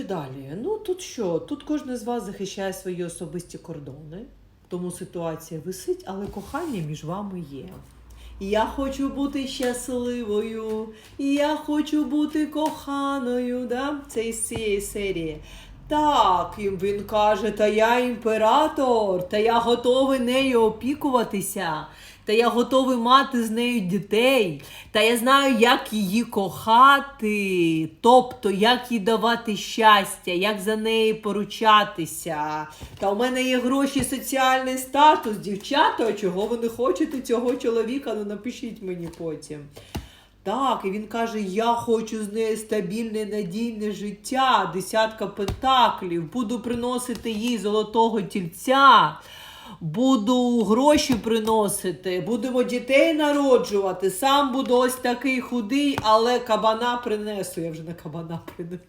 що далі? Ну тут що? Тут кожен з вас захищає свої особисті кордони, тому ситуація висить, але кохання між вами є. Я хочу бути щасливою, я хочу бути коханою. Да? Це із цієї серії. Так, він каже, та я імператор, та я готовий нею опікуватися, та я готовий мати з нею дітей, та я знаю, як її кохати, тобто як їй давати щастя, як за неї поручатися. Та у мене є гроші, соціальний статус, дівчата, чого ви не хочете цього чоловіка? Ну напишіть мені потім. Так, і він каже: Я хочу з нею стабільне, надійне життя, десятка пентаклів, буду приносити їй золотого тільця, буду гроші приносити, будемо дітей народжувати. Сам буду ось такий худий, але кабана принесу. Я вже на кабана принесу.